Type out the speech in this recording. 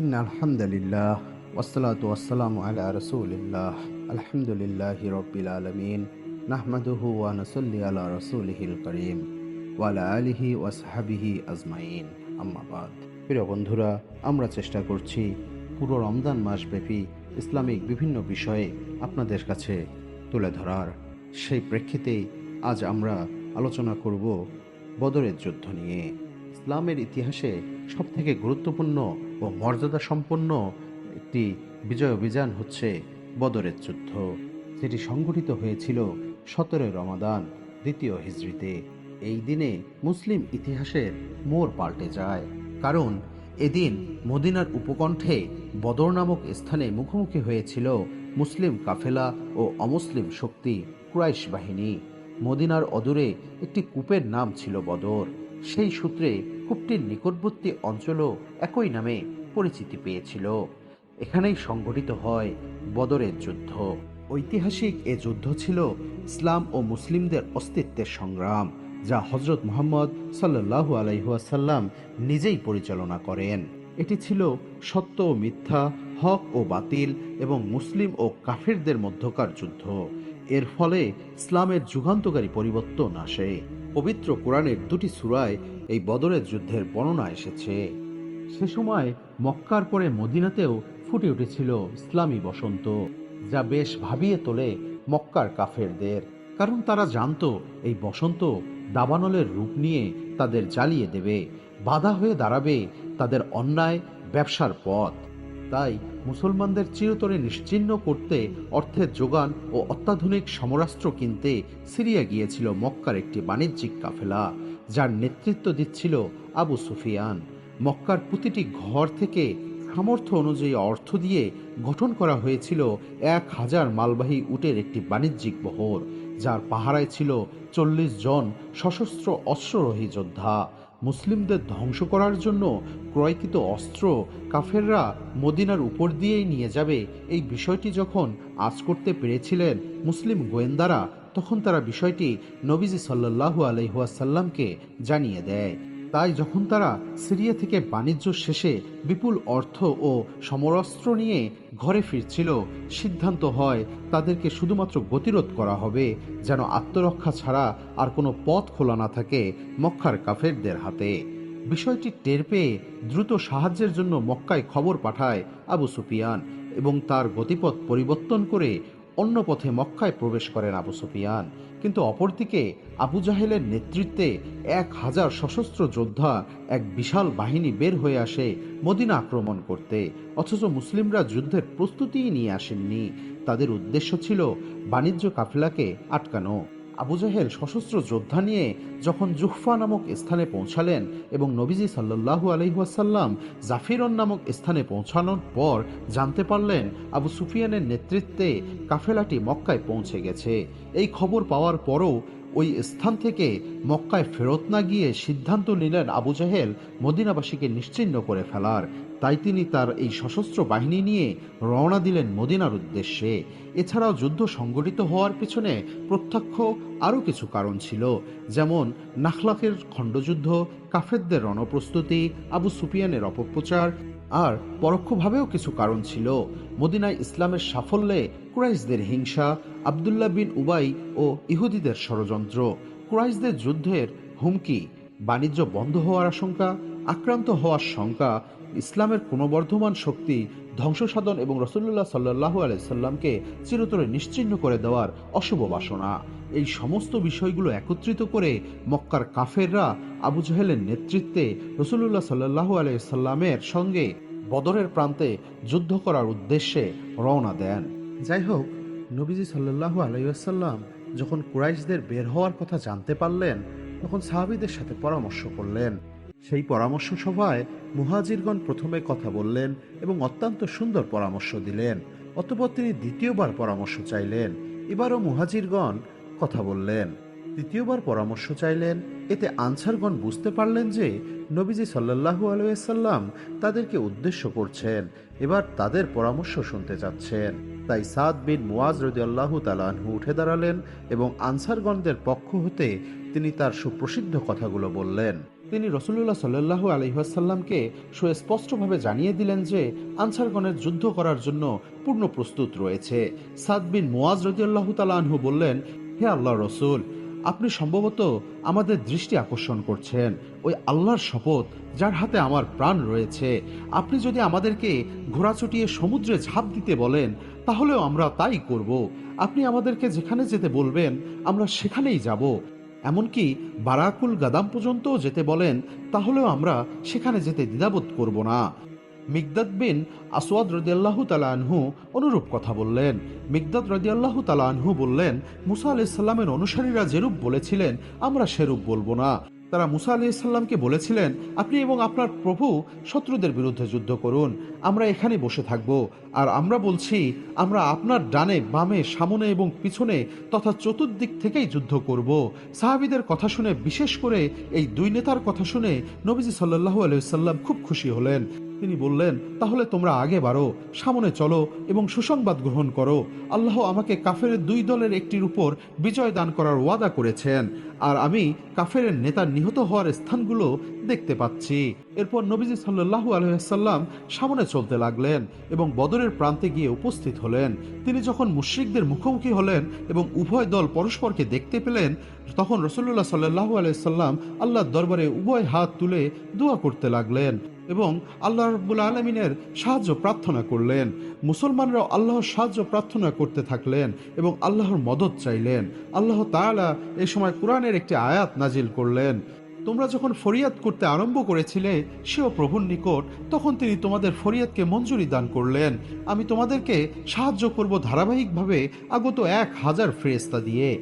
In আলহামদুলিল্লাহ রাসূলিল্লাহ আলহামদুলিল্লাহি রাব্বিল আলামিন নাহমাদুহু ওয়া নুসাল্লি আলা রাসূলিহিল কারীম ওয়া আলা আলিহি ওয়া সাহবিহি আজমাইন আম্মা বাদ প্রিয় বন্ধুরা, আমরা চেষ্টা করছি পুরো রমজান মাসব্যাপী ইসলামিক বিভিন্ন বিষয়ে আপনাদের কাছে তুলে ধরার। সেই প্রেক্ষিতেই আজ আমরা আলোচনা করব বদরের যুদ্ধ নিয়ে। ইসলামের ইতিহাসে সবথেকে গুরুত্বপূর্ণ ও মর্যাদা সম্পন্ন একটি বিজয় অভিযান হচ্ছে বদরের যুদ্ধ। যেটি সংগঠিত হয়েছিল সতেরোই রমাদান, দ্বিতীয় হিজড়িতে এই দিনে মুসলিম ইতিহাসের মোড় পাল্টে যায়, কারণ এদিন মদিনার উপকণ্ঠে বদর নামক স্থানে মুখোমুখি হয়েছিল মুসলিম কাফেলা ও অমুসলিম শক্তি ক্রাইশ বাহিনী। মদিনার অদূরে একটি কূপের নাম ছিল বদর। সেই সূত্রে কূপটির নিকটবর্তী অঞ্চলও একই নামে পরিচিতি পেয়েছিল। এখানেই সংঘটিত হয় বদরের যুদ্ধ। ঐতিহাসিক এ যুদ্ধ ছিল ইসলাম ও মুসলিমদের অস্তিত্বের সংগ্রাম, যা হজরত মোহাম্মদ সাল্লাহু আলাইহুয়াসাল্লাম নিজেই পরিচালনা করেন। এটি ছিল সত্য ও মিথ্যা, হক ও বাতিল এবং মুসলিম ও কাফেরদের মধ্যকার যুদ্ধ। এর ফলে ইসলামের যুগান্তকারী পরিবর্তন আসে। পবিত্র কোরআনের দুটি সূরায় এই বদরের যুদ্ধের বর্ণনা এসেছে। সে সময় মক্কার পরে মদিনাতেও ফুটে উঠেছিল ইসলামী বসন্ত, যা বেশ ভাবিয়ে তোলে মক্কার কাফেরদের, কারণ তারা জানত এই বসন্ত দাবানলের রূপ নিয়ে তাদের জ্বালিয়ে দেবে, বাধা হয়ে দাঁড়াবে তাদের অন্যায়, ব্যবসার পথ। তাই মুসলমানদের চিরতরে নিশ্চিহ্ন করতে অর্থের যোগান ও অত্যাধুনিক সমরাস্ত্র কিনতে সিরিয়া গিয়েছিল মক্কার একটি বাণিজ্যিক কাফেলা, যার নেতৃত্ব দিচ্ছিল আবু সুফিয়ান। মক্কার প্রতিটি ঘর থেকে সামর্থ্য অনুযায়ী অর্থ দিয়ে গঠন করা হয়েছিল এক হাজার মালবাহী উটের একটি বাণিজ্যিক বহর, যার পাহারায় ছিল চল্লিশ জন সশস্ত্র অস্ত্ররোহী যোদ্ধা। মুসলিমদের ধ্বংস করার জন্য ক্রয়কৃত অস্ত্র কাফেররা মদিনার উপর দিয়েই নিয়ে যাবে। এই বিষয়টি যখন আজ করতে পেরেছিলেন মুসলিম গোয়েন্দারা, তখন তারা বিষয়টি নবীজি সাল্লাহু আলহিহাসাল্লামকে জানিয়ে দেয়। তাই যখন তারা সিরিয়া থেকে বাণিজ্য শেষে বিপুল অর্থ ও সমরাস্ত্র নিয়ে ঘরে ফিরছিল, সিদ্ধান্ত হয় তাদেরকে শুধুমাত্র গতিরোধ করা হবে, যেন আত্মরক্ষা ছাড়া আর কোনো পথ খোলা না থাকে মক্কার কাফেরদের হাতে। বিষয়টি টের পেয়ে দ্রুত সাহায্যের জন্য মক্কায় খবর পাঠায় আবু সুফিয়ান এবং তার গতিপথ পরিবর্তন করে অন্য পথে মক্কায় প্রবেশ করেন আবু সুফিয়ান। কিন্তু অপরদিকে আবু জাহেলের নেতৃত্বে এক হাজার সশস্ত্র যোদ্ধা এক বিশাল বাহিনী বের হয়ে আসে মদিনা আক্রমণ করতে। অথচ মুসলিমরা যুদ্ধের প্রস্তুতিই নিয়ে আসেননি। তাদের উদ্দেশ্য ছিল বাণিজ্য কাফেলাকে আটকানো। আবু জাহেল সশস্ত্র যোদ্ধা নিয়ে যখন জুহফা নামক স্থানে পৌঁছালেন এবং নবীজি সাল্লাহু আলহিহাসাল্লাম জাফিরন নামক স্থানে পৌঁছানোর পর জানতে পারলেন আবু সুফিয়ানের নেতৃত্বে কাফেলাটি মক্কায় পৌঁছে গেছে। এই খবর পাওয়ার পরও ওই স্থান থেকে মক্কায় ফেরত না গিয়ে সিদ্ধান্ত নিলেন আবু জাহেল মদিনাবাসীকে নিশ্চিহ্ন করে ফেলার। তাই তিনি তার এই সশস্ত্র বাহিনী নিয়ে রওনা দিলেন মদিনার উদ্দেশ্যে। এছাড়াও যুদ্ধ সংগঠিত হওয়ার পেছনে প্রত্যক্ষ আরও কিছু কারণ ছিল। যেমন নাখলাফের খণ্ডযুদ্ধ, কাফেরদের রণপ্রস্তুতি, আবু সুফিয়ানের অপপ্রচার আর পরোক্ষভাবেও কিছু কারণ ছিল। মদিনায় ইসলামের সাফল্যে কুরাইশদের হিংসা, আবদুল্লাহ বিন উবাই ও ইহুদিদের ষড়যন্ত্র। কুরাইশদের যুদ্ধের হুমকি, বাণিজ্য বন্ধ হওয়ার আশঙ্কা, আক্রান্ত হওয়ার শঙ্কা, ইসলামের ক্রমবর্ধমান শক্তি ধ্বংস সাধন এবং রসুল্লাহ সাল্লাহু আলাইসাল্লামকে চিরতরে নিশ্চিহ্ন করে দেওয়ার অশুভ বাসনা। এই সমস্ত বিষয়গুলো একত্রিত করে মক্কার কাফেররা আবু জাহেলের নেতৃত্বে রসুল্লাহ সাল্লাহু আলাইসাল্লামের সঙ্গে বদরের প্রান্তে যুদ্ধ করার উদ্দেশ্যে রওনা দেন। যাই হোক নবীজি সাল্লাহু আলাইসাল্লাম যখন কুরাইশদের বের হওয়ার কথা জানতে পারলেন, তখন সাহাবিদের সাথে পরামর্শ করলেন। সেই পরামর্শ সভায় মুহাজিরগণ প্রথমে কথা বললেন এবং অত্যন্ত সুন্দর পরামর্শ দিলেন। অতপর তিনি দ্বিতীয়বার পরামর্শ চাইলেন। এবারও মুহাজিরগণ কথা বললেন। তৃতীয়বার পরামর্শ চাইলেন। এতে আনসারগণ বুঝতে পারলেন যে, নবীজি সাল্লাহু আলাইসাল্লাম তাদেরকে উদ্দেশ্য করছেন। এবার তাদের পরামর্শ শুনতে যাচ্ছেন তাই সাদ বিন মুয়াজ রদি আল্লাহ তালাহু উঠে দাঁড়ালেন এবং আনসারগণদের পক্ষ হতে তিনি তার সুপ্রসিদ্ধ কথাগুলো বললেন। তিনি রসুল্লাহ সাল্লাহু আলহিহাসাল্লামকে সুস্পষ্টভাবে জানিয়ে দিলেন যে, আনসারগণের যুদ্ধ করার জন্য পূর্ণ প্রস্তুত রয়েছে। সাদ বিন মুয়াজ রদিয়াল্লাহু তালাহু বললেন হে আল্লাহ রসুল, আপনি সম্ভবত আমাদের দৃষ্টি আকর্ষণ করছেন। ওই আল্লাহর শপথ, যার হাতে আমার প্রাণ রয়েছে, আপনি যদি আমাদেরকে ঘোড়া চটিয়ে সমুদ্রে ঝাঁপ দিতে বলেন, তাহলেও আমরা তাই করব। আপনি আমাদেরকে যেখানে যেতে বলবেন, আমরা সেখানেই যাব। এমনকি বারাকুল গাদাম পর্যন্তও যেতে বলেন, তাহলেও আমরা সেখানে যেতে দ্বিধাবোধ করব না। মিগদাদ বিন আসওয়াদ রদিয়াল্লাহু তালা আনহু অনুরূপ কথা বললেন। মিগদাদ রদিয়াল্লাহু তালা আনহু বললেন, মুসা আলাইসাল্লামের অনুসারীরা যেরূপ বলেছিলেন, আমরা সেরূপ বলব না। তারা মুসা আলাইসাল্লামকে বলেছিলেন, আপনি এবং আপনার প্রভু শত্রুদের বিরুদ্ধে যুদ্ধ করুন, আমরা এখানে বসে থাকব। আর আমরা বলছি, আমরা আপনার ডানে, বামে, সামনে এবং পিছনে তথা চতুর্দিক থেকেই যুদ্ধ করব। সাহাবিদের কথা শুনে বিশেষ করে এই দুই নেতার কথা শুনে নবীজি সাল্লাহু আলাইসাল্লাম খুব খুশি হলেন। তিনি বললেন, তাহলে তোমরা আগে বাড়ো, সামনে চলো এবং সুসংবাদ গ্রহণ করো। আল্লাহ আমাকে কাফের দুই দলের একটির উপর বিজয় দান করার ওয়াদা করেছেন, আর আমি কাফের নেতা নিহত হওয়ার স্থানগুলো দেখতে পাচ্ছি। এরপর নবীজি সাল্লাহু আলহাম সামনে চলতে লাগলেন এবং বদরের প্রান্তে গিয়ে উপস্থিত হলেন। তিনি যখন মুশ্রিকদের মুখোমুখি হলেন এবং উভয় দল পরস্পরকে দেখতে পেলেন, তখন রসল্লাহ সাল্লাহু আলাইসাল্লাম আল্লাহর দরবারে উভয় হাত তুলে দোয়া করতে লাগলেন। এবং আল্লাহ রব্বুল আলমিনের সাহায্য প্রার্থনা করলেন। মুসলমানরাও আল্লাহর সাহায্য প্রার্থনা করতে থাকলেন এবং আল্লাহর মদত চাইলেন। আল্লাহ তাআলা এই সময় কোরআনের একটি আয়াত নাজিল করলেন। তোমরা যখন ফরিয়াদ করতে আরম্ভ করেছিলে, সেও প্রভুর নিকট, তখন তিনি তোমাদের ফরিয়াদকে মঞ্জুরি দান করলেন। আমি তোমাদেরকে সাহায্য করব ধারাবাহিকভাবে আগত এক হাজার ফেরেস্তা দিয়ে।